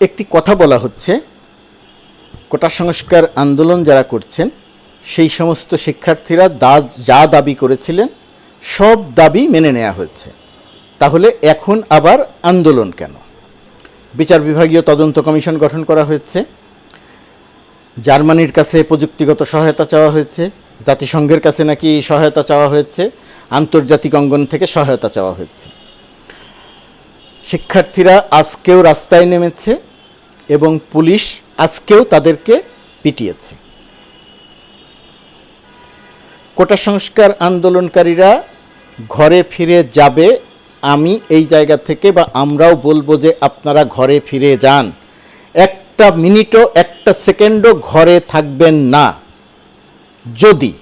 একটি কথা বলা হচ্ছে, কোটা সংস্কার আন্দোলন যারা করছেন, সেই সমস্ত শিক্ষার্থীরা দা যা দাবি করেছিলেন, সব দাবি মেনে নেওয়া হয়েছে। তাহলে এখন আবার আন্দোলন কেন? বিচার বিভাগীয় তদন্ত কমিশন গঠন করা হয়েছে, জার্মানির কাছে প্রযুক্তিগত সহায়তা চাওয়া হয়েছে, জাতিসংঘের কাছে নাকি সহায়তা চাওয়া হয়েছে, আন্তর্জাতিক অঙ্গন থেকে সহায়তা চাওয়া হয়েছে। শিক্ষার্থীরা আজকেও রাস্তায় নেমেছে এবং পুলিশ আজকেও তাদেরকে পিটিয়েছে। কোটা সংস্কার আন্দোলনকারীরা ঘরে ফিরে যাবে, আমি এই জায়গা থেকে বা আমরাও বলব যে আপনারা ঘরে ফিরে যান। একটা মিনিটও, একটা সেকেন্ডও ঘরে থাকবেন না। যদি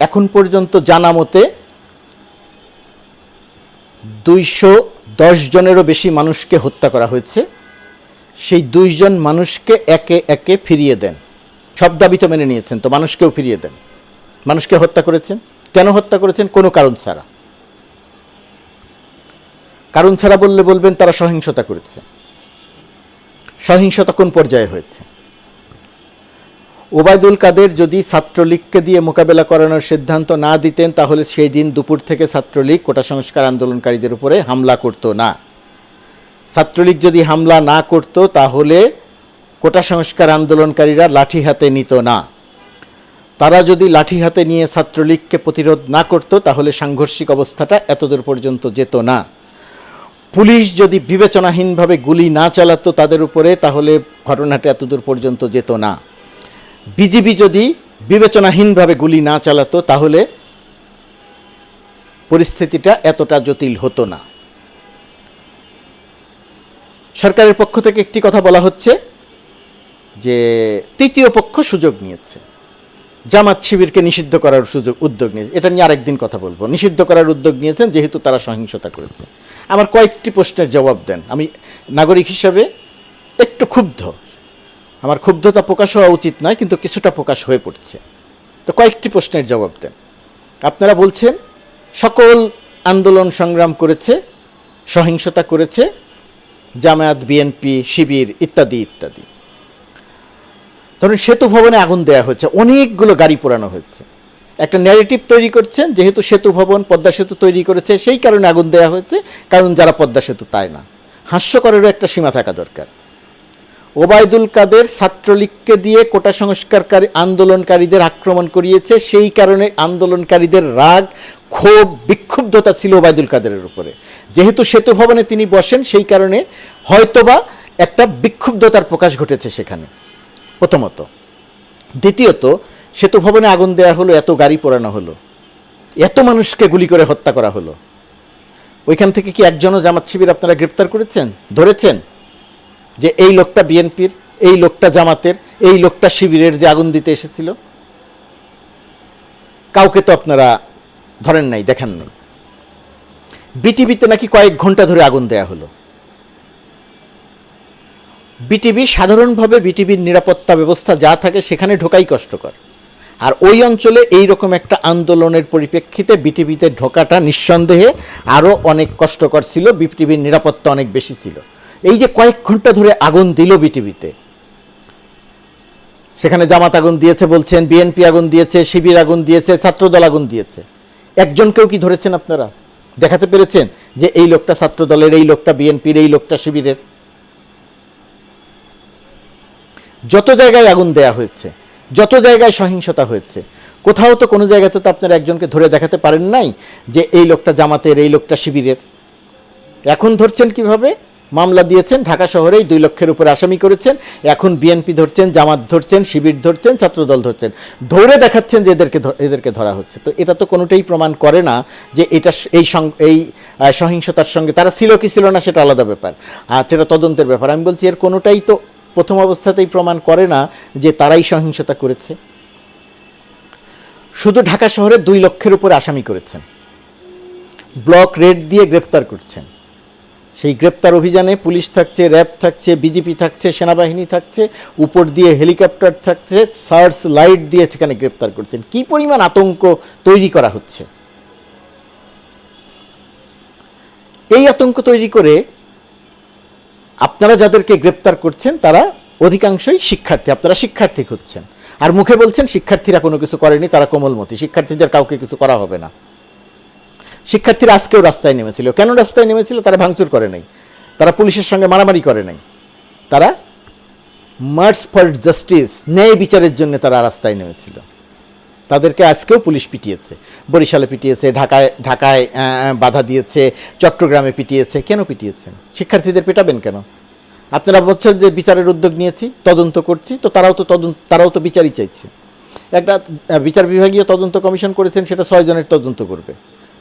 এখন পর্যন্ত জানা মতে দুইশো দশ জনেরও বেশি মানুষকে হত্যা করা হয়েছে। সেই দুইজন মানুষকে একে একে ফিরিয়ে দেন। সব দাবি তো মেনে নিয়েছেন, তো মানুষকেও ফিরিয়ে দেন। মানুষকে হত্যা করেছেন। কেন হত্যা করেছেন? কোনো কারণ ছাড়া। কারণ ছাড়া বললে বলবেন, তারা সহিংসতা করেছে। সহিংসতা কোন পর্যায়ে হয়েছে? ওবায়দুল কাদের যদি ছাত্রলীগকে দিয়ে মোকাবেলা করানোর সিদ্ধান্ত না দিতেন, তাহলে সেই দিন দুপুর থেকে ছাত্রলীগ কোটা সংস্কার আন্দোলনকারীদের উপরে হামলা করতো না। ছাত্রলীগ যদি হামলা না করত, তাহলে কোটা সংস্কার আন্দোলনকারীরা লাঠি হাতে নিত না। তারা যদি লাঠি হাতে নিয়ে ছাত্রলীগকে প্রতিরোধ না করত, তাহলে সাংঘর্ষিক অবস্থাটা এতদূর পর্যন্ত যেত না। পুলিশ যদি বিবেচনাহীনভাবে গুলি না চালাতো তাদের উপরে, তাহলে ঘটনাটা এতদূর পর্যন্ত যেত না। বিজিবি যদি বিবেচনাহীনভাবে গুলি না চালাতো, তাহলে পরিস্থিতিটা এতটা জটিল হতো না। সরকারের পক্ষ থেকে একটি কথা বলা হচ্ছে যে, তৃতীয় পক্ষ সুযোগ নিয়েছে। জামাত শিবিরকে নিষিদ্ধ করার সুযোগ, উদ্যোগ নিয়েছে। এটা নিয়ে আরেকদিন কথা বলব। নিষিদ্ধ করার উদ্যোগ নিয়েছেন, যেহেতু তারা সহিংসতা করেছে। আমার কয়েকটি প্রশ্নের জবাব দেন। আমি নাগরিক হিসাবে একটু ক্ষুব্ধ। আমার ক্ষুব্ধতা প্রকাশ হওয়া উচিত নয়, কিন্তু কিছুটা প্রকাশ হয়ে পড়ছে। তো কয়েকটি প্রশ্নের জবাব দেন। আপনারা বলছেন, সকল আন্দোলন সংগ্রাম করেছে, সহিংসতা করেছে, জামায়াত বিএনপি শিবির ইত্যাদি ইত্যাদি। ধরুন, সেতু ভবনে আগুন দেওয়া হয়েছে, অনেকগুলো গাড়ি পোড়ানো হয়েছে। একটা ন্যারেটিভ তৈরি করছেন, যেহেতু সেতু ভবন, পদ্মা সেতু তৈরি করেছে, সেই কারণে আগুন দেওয়া হয়েছে, কারণ যারা পদ্মা সেতু তাই না। হাস্যকরেরও একটা সীমা থাকা দরকার। ওবায়দুল কাদের ছাত্রলীগকে দিয়ে কোটা সংস্কারকারী আন্দোলনকারীদের আক্রমণ করিয়েছে, সেই কারণে আন্দোলনকারীদের রাগ, ক্ষোভ, বিক্ষুব্ধতা ছিল ওবায়দুল কাদেরের উপরে। যেহেতু সেতু ভবনে তিনি বসেন, সেই কারণে হয়তোবা একটা বিক্ষুব্ধতার প্রকাশ ঘটেছে সেখানে। প্রথমত। দ্বিতীয়ত, সেতু ভবনে আগুন দেওয়া হলো, এত গাড়ি পোড়ানো হলো, এত মানুষকে গুলি করে হত্যা করা হলো। ওইখান থেকে কি একজনও জামাত শিবির আপনারা গ্রেপ্তার করেছেন? ধরেছেন? যে এই লোকটা বিএনপির, এই লোকটা জামাতের, এই লোকটা শিবিরের যে আগুন দিতে এসেছিল, কাউকে তো আপনারা ধরেন নাই, দেখেন নাই। বিটিভিতে নাকি কয়েক ঘণ্টা ধরে আগুন দেয়া হলো। বিটিভি সাধারণভাবে বিটিভির নিরাপত্তা ব্যবস্থা যা থাকে সেখানে ঢোকাই কষ্টকর। আর ওই অঞ্চলে এই রকম একটা আন্দোলনের পরিপ্রেক্ষিতে বিটিভিতে ঢোকাটা নিঃসন্দেহে আরও অনেক কষ্টকর ছিল, বিটিভির নিরাপত্তা অনেক বেশি ছিল। এই যে কয়েক ঘণ্টা ধরে আগুন দিল বিটিভিতে। সেখানে জামাত আগুন দিয়েছে বলছেন, বিএনপি আগুন দিয়েছে, শিবির আগুন দিয়েছে, ছাত্রদল আগুন দিয়েছে। একজনকেও কি ধরেছেন আপনারা? দেখাতে পেরেছেন যে এই লোকটা ছাত্রদলের, এই লোকটা বিএনপির, এই লোকটা শিবিরের? যত জায়গায় আগুন দেয়া হয়েছে, যত জায়গায় সহিংসতা হয়েছে, কোথাও তো কোনো জায়গাতে তো আপনারা একজনকে ধরে দেখাতে পারেন নাই যে এই লোকটা জামাতের, এই লোকটা শিবিরের। এখন ধরছেন কীভাবে? মামলা দিয়েছেন, ঢাকা শহরেই দুই লক্ষের উপরে আসামি করেছেন। এখন বিএনপি ধরছেন, জামাত ধরছেন, শিবির ধরছেন, ছাত্রদল ধরছেন। ধরে দেখাচ্ছেন যে এদেরকে এদেরকে ধরা হচ্ছে। তো এটা তো কোনোটাই প্রমাণ করে না যে এটা এই এই সহিংসতার সঙ্গে তারা ছিল কি ছিল না সেটা আলাদা ব্যাপার। আর সেটা তদন্তের ব্যাপার। আমি বলছি, এর কোনোটাই তো প্রথম অবস্থাতেই প্রমাণ করে না যে তারাই সহিংসতা করেছে। শুধু ঢাকা শহরে দুই লক্ষের উপরে আসামি করেছেন। ব্লক রেড দিয়ে গ্রেপ্তার করছেন। সেই গ্রেপ্তার অভিযানে পুলিশ থাকছে, র্যাব থাকছে, বিজেপি থাকছে, সেনাবাহিনী থাকছে, উপর দিয়ে হেলিকপ্টার থাকছে, সার্চ লাইট দিয়ে সেখানে গ্রেপ্তার করছেন। কি পরিমাণ আতঙ্ক তৈরি করা হচ্ছে? এই আতঙ্ক তৈরি করে আপনারা যাদেরকে গ্রেপ্তার করছেন, তারা অধিকাংশই শিক্ষার্থী, আপনারা শিক্ষার্থী হচ্ছেন আর মুখে বলছেন, শিক্ষার্থীরা কোনো কিছু করেনি, তারা কোমলমতি। শিক্ষার্থীদের কাউকে কিছু করা হবে না। শিক্ষার্থীরা আজকেও রাস্তায় নেমেছিল। কেন রাস্তায় নেমেছিল? তারা ভাঙচুর করে নাই। তারা পুলিশের সঙ্গে মারামারি করে নাই। তারা মার্চ ফর জাস্টিস, ন্যায় বিচারের জন্য তারা রাস্তায় নেমেছিল। তাদেরকে আজকেও পুলিশ পিটিয়েছে। বরিশালে পিটিয়েছে, ঢাকায় ঢাকায় বাধা দিয়েছে, চট্টগ্রামে পিটিয়েছে। কেন পিটিয়েছেন? শিক্ষার্থীদের পেটাবেন কেন? আপনারা বলছেন যে বিচারের উদ্যোগ নিয়েছি, তদন্ত করছি, তো তারাও তো তদন্ত, তারাও তো বিচারই চাইছে। একটা বিচার বিভাগীয় তদন্ত কমিশন করেছেন, সেটা ছয় জনের তদন্ত করবে।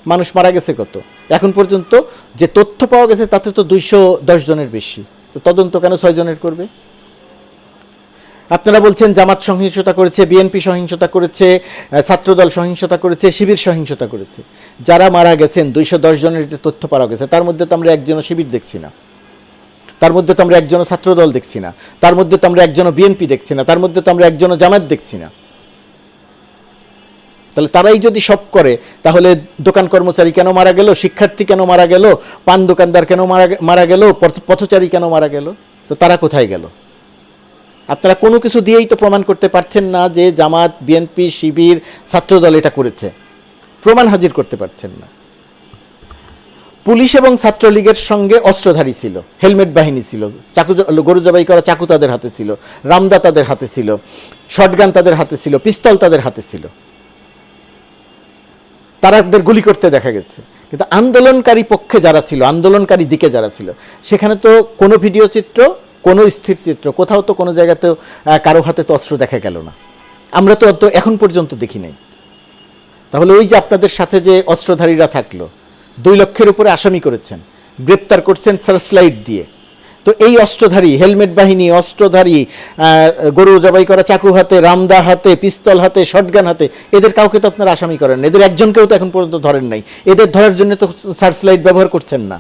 মানুষ মারা গেছে কত? এখন পর্যন্ত যে তথ্য পাওয়া গেছে, তাতে তো দুইশো দশ জনের বেশি। তো তদন্ত কেন ছয় জনের করবে? আপনারা বলছেন জামাত সহিংসতা করেছে, বিএনপি সহিংসতা করেছে ছাত্রদল সহিংসতা করেছে, শিবির সহিংসতা করেছে। যারা মারা গেছেন, দুইশো দশ জনের যে তথ্য পাওয়া গেছে, তার মধ্যে তো আমরা একজনও শিবির দেখছি না। তার মধ্যে তো আমরা একজনও ছাত্রদল দেখছি না। তার মধ্যে তো আমরা একজনও বিএনপি দেখছি না। তার মধ্যে তো আমরা একজনও জামাত দেখছি না। তাহলে তারাই যদি সব করে, তাহলে দোকান কর্মচারী কেন মারা গেল? শিক্ষার্থী কেন মারা গেল? পান দোকানদার কেন মারা মারা গেল? পথ- পথচারী কেন মারা গেল? তো তারা কোথায় গেল? আপনারা কোনো কিছু দিয়েই তো প্রমাণ করতে পারছেন না যে জামাত, বিএনপি, শিবির, ছাত্রদল এটা করেছে। প্রমাণ হাজির করতে পারছেন না। পুলিশ এবং ছাত্রলীগের সঙ্গে অস্ত্রধারী ছিল, হেলমেট বাহিনী ছিল, চাকু গরু জবাই করা চাকু তাদের হাতে ছিল, রামদা তাদের হাতে ছিল, শটগান তাদের হাতে ছিল, পিস্তল তাদের হাতে ছিল। তারাদের গুলি করতে দেখা গেছে। কিন্তু আন্দোলনকারী পক্ষে যারা ছিল আন্দোলনকারী দিকে যারা ছিল সেখানে তো কোনো ভিডিও চিত্র কোনো স্থির চিত্র কোথাও তো কোনো জায়গাতেও আহ, কারও হাতে তো অস্ত্র দেখা গেল না। আমরা তো অত এখন পর্যন্ত দেখি নাই। তাহলে ওই যে আপনাদের সাথে যে অস্ত্রধারীরা থাকল দুই লক্ষের উপরে আসামি করেছেন গ্রেপ্তার করছেন সার্চলাইট দিয়ে। তো এই অস্ত্রধারী, হেলমেট বাহিনী, অস্ত্রধারী গরু জবাই করা চাকু হাতে, রামদা হাতে, পিস্তল হাতে, শটগান হাতে, এদের কাউকে তো আপনারা আসামি করেন না। এদের একজনকেও তো এখন পর্যন্ত ধরেন নাই। এদের ধরার জন্য তো সার্চলাইট ব্যবহার করছেন না।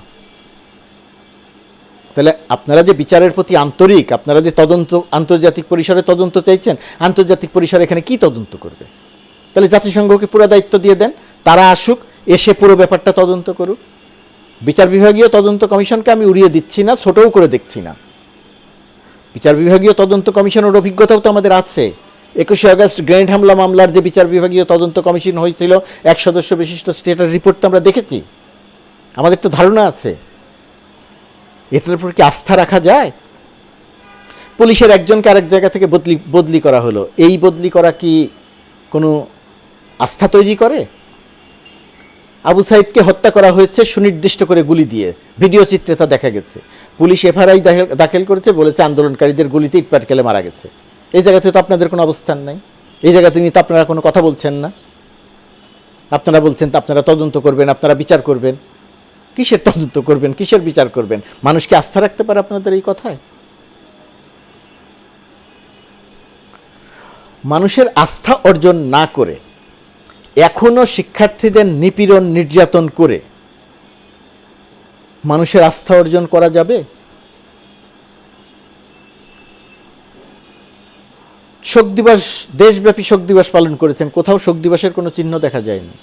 তাহলে আপনারা যে বিচারের প্রতি আন্তরিক, আপনারা যে তদন্ত, আন্তর্জাতিক পরিসরে তদন্ত চাইছেন, আন্তর্জাতিক পরিসরে এখানে কি তদন্ত করবে? তাহলে জাতিসংঘকে পুরো দায়িত্ব দিয়ে দেন, তারা আসুক, এসে পুরো ব্যাপারটা তদন্ত করুক। বিচার বিভাগীয় তদন্ত কমিশনকে আমি উড়িয়ে দিচ্ছি না, ছোটও করে দেখছি না। বিচার বিভাগীয় তদন্ত কমিশনের অভিজ্ঞতাও তো আমাদের আছে। একুশে আগস্ট গ্রেনেড হামলা মামলার যে বিচার বিভাগীয় তদন্ত কমিশন হয়েছিল, এক সদস্য বিশিষ্ট সেটার রিপোর্ট তো আমরা দেখেছি। আমাদের তো ধারণা আছে। এটার উপর কি আস্থা রাখা যায়? পুলিশের একজনকে আরেক জায়গা থেকে বদলি বদলি করা হলো। এই বদলি করা কি কোনো আস্থা তৈরি করে? আবু সাইদকে হত্যা করা হয়েছে সুনির্দিষ্ট করে গুলি দিয়ে। ভিডিও চিত্রে তা দেখা গেছে। পুলিশ এফআইআর দাখিল করেছে, বলেছে আন্দোলনকারীদের গুলিতে ইটপাট খেলে মারা গেছে। এই জায়গাতে তো আপনাদের কোনো অবস্থান নাই। এই জায়গাতে নিয়ে তো আপনারা কোনো কথা বলছেন না। আপনারা বলছেন তো আপনারা তদন্ত করবেন, আপনারা বিচার করবেন। কিসের তদন্ত করবেন, কিসের বিচার করবেন? মানুষকে আস্থা রাখতে পারে আপনাদের এই কথায়? মানুষের আস্থা অর্জন না করে এখনও শিক্ষার্থীদের নিপীড়ন নির্যাতন করে মানুষের আস্থা অর্জন করা যাবে? শোক দিবস, দেশব্যাপী শোক দিবস পালন করেছেন। কোথাও শোক দিবসের কোনো চিহ্ন দেখা যায়নি।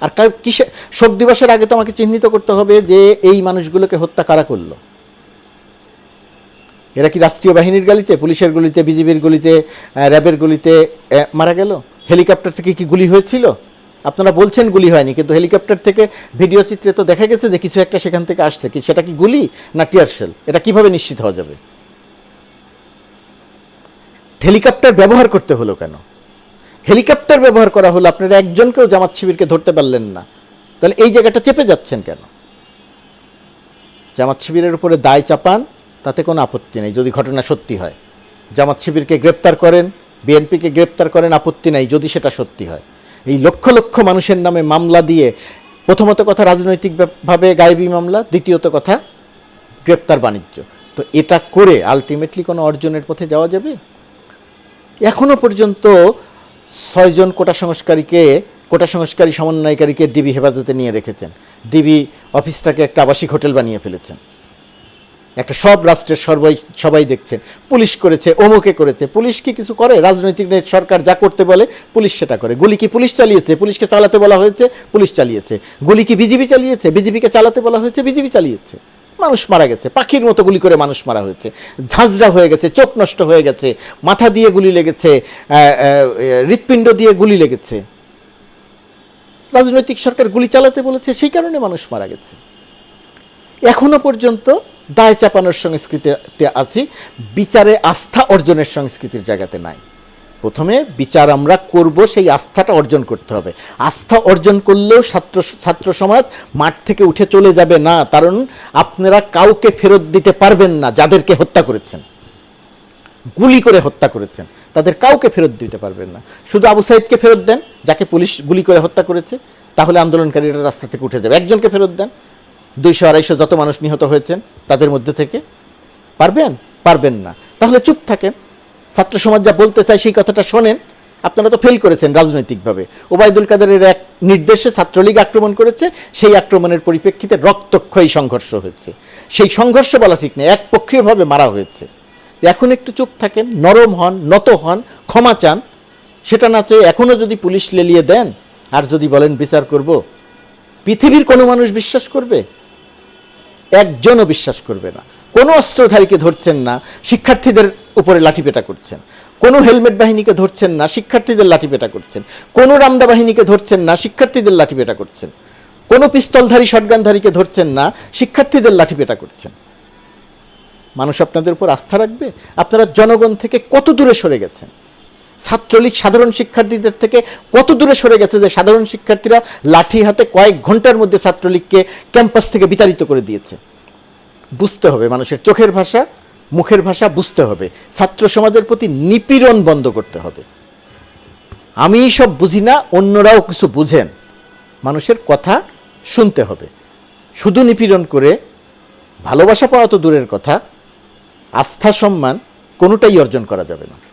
আর কিসে শোক দিবসের আগে তো আমাকে চিহ্নিত করতে হবে যে এই মানুষগুলোকে হত্যা কারা করল? এরা কি রাষ্ট্রীয় বাহিনীর গলিতে, পুলিশের গুলিতে, বিজিবির গুলিতে র্যাবের গুলিতে মারা গেল? হেলিকপ্টার থেকে কি গুলি হয়েছিল? আপনারা বলছেন গুলি হয়নি, কিন্তু হেলিকপ্টার থেকে ভিডিও চিত্রে তো দেখা গেছে যে কিছু একটা সেখান থেকে আসছে। কি সেটা কি গুলি না টিয়ার শেল? এটা কীভাবে নিশ্চিত হওয়া যাবে? হেলিকপ্টার ব্যবহার করতে হলো কেন? হেলিকপ্টার ব্যবহার করা হলো আপনারা একজনকেও জামাত শিবিরকে ধরতে পারলেন না। তাহলে এই জায়গাটা চেপে যাচ্ছেন কেন? জামাত শিবিরের উপরে দায় চাপান, তাতে কোনো আপত্তি নেই, যদি ঘটনা সত্যি হয়। জামাত শিবিরকে গ্রেপ্তার করেন বিএনপিকে গ্রেপ্তার করেন, আপত্তি নেই, যদি সেটা সত্যি হয়। এই লক্ষ লক্ষ মানুষের নামে মামলা দিয়ে প্রথমত কথা রাজনৈতিকভাবে গায়েবী মামলা, দ্বিতীয়ত কথা গ্রেপ্তার বাণিজ্য। তো এটা করে আলটিমেটলি কোনো অর্জনের পথে যাওয়া যাবে? এখনও পর্যন্ত ছয়জন কোটা সংস্কারীকে, কোটা সংস্কারী সমন্বয়কারীকে ডিবি হেফাজতে নিয়ে রেখেছেন। ডিবি অফিসটাকে একটা আবাসিক হোটেল বানিয়ে ফেলেছেন। একটা সব রাষ্ট্রের সবাই সবাই দেখছেন। পুলিশ করেছে, অমুকে করেছে। পুলিশ কি কিছু করে? রাজনৈতিক নেতা সরকার যা করতে বলে, পুলিশ সেটা করে। গুলি কি পুলিশ চালিয়েছে? পুলিশকে চালাতে বলা হয়েছে, পুলিশ চালিয়েছে। গুলি কি বিজিবি চালিয়েছে? বিজেপিকে চালাতে বলা হয়েছে বিজেপি চালিয়েছে। মানুষ মারা গেছে। পাখির মতো গুলি করে মানুষ মারা হয়েছে। ঝাঁঝরা হয়ে গেছে, চোখ নষ্ট হয়ে গেছে, মাথা দিয়ে গুলি লেগেছে হৃৎপিণ্ড দিয়ে গুলি লেগেছে। রাজনৈতিক সরকার গুলি চালাতে বলেছে, সেই কারণে মানুষ মারা গেছে। এখনও পর্যন্ত দায় চাপানোর সংস্কৃতিতে আছি, বিচারে আস্থা অর্জনের সংস্কৃতির জায়গাতে নাই। প্রথমে বিচার আমরা করব, সেই আস্থাটা অর্জন করতে হবে। আস্থা অর্জন করলেও ছাত্র ছাত্র সমাজ মাঠ থেকে উঠে চলে যাবে না, কারণ আপনারা কাউকে ফেরত দিতে পারবেন না, যাদেরকে হত্যা করেছেন। গুলি করে হত্যা করেছেন, তাদের কাউকে ফেরত দিতে পারবেন না। শুধু আবু সাইদকে ফেরত দেন, যাকে পুলিশ গুলি করে হত্যা করেছে, তাহলে আন্দোলনকারীরা রাস্তা থেকে উঠে যাবে। একজনকে ফেরত দেন দুইশো আড়াইশো যত মানুষ নিহত হয়েছেন তাদের মধ্যে থেকে, পারবেন? পারবেন না। তাহলে চুপ থাকেন। ছাত্র সমাজ যা বলতে চায় সেই কথাটা শোনেন। আপনারা তো ফেল করেছেন রাজনৈতিকভাবে। ওবায়দুল কাদেরের এক নির্দেশে ছাত্রলীগ আক্রমণ করেছে, সেই আক্রমণের পরিপ্রেক্ষিতে রক্তক্ষয়ী সংঘর্ষ হয়েছে। সেই সংঘর্ষ বলা ঠিক নেই, একপক্ষীয়ভাবে মারা হয়েছে। এখন একটু চুপ থাকেন, নরম হন, নত হন, ক্ষমা চান। সেটা না চেয়ে এখনও যদি পুলিশ লেলিয়ে দেন, আর যদি বলেন বিচার করব, পৃথিবীর কোনো মানুষ বিশ্বাস করবে? একজনও বিশ্বাস করবে না। কোনো অস্ত্রধারীকে ধরছেন না, শিক্ষার্থীদের উপরে লাঠিপেটা করছেন। কোনো হেলমেট বাহিনীকে ধরছেন না, শিক্ষার্থীদের লাঠিপেটা করছেন। কোনো রামদা বাহিনীকে ধরছেন না, শিক্ষার্থীদের লাঠিপেটা করছেন। কোনো পিস্তলধারী, শটগানধারীকে ধরছেন না, শিক্ষার্থীদের লাঠিপেটা করছেন। মানুষ আপনাদের উপর আস্থা রাখবে? আপনারা জনগণ থেকে কত দূরে সরে গেছেন? ছাত্রলীগ সাধারণ শিক্ষার্থীদের থেকে কত দূরে সরে গেছে যে সাধারণ শিক্ষার্থীরা লাঠি হাতে কয়েক ঘণ্টার মধ্যে ছাত্রলীগকে ক্যাম্পাস থেকে বিতাড়িত করে দিয়েছে? বুঝতে হবে, মানুষের চোখের ভাষা, মুখের ভাষা বুঝতে হবে। ছাত্র সমাজের প্রতি নিপীড়ন বন্ধ করতে হবে। আমি সব বুঝি না, অন্যরাও কিছু বুঝেন। মানুষের কথা শুনতে হবে। শুধু নিপীড়ন করে ভালোবাসা পাওয়া তো দূরের কথা, আস্থা, সম্মান কোনোটাই অর্জন করা যাবে না।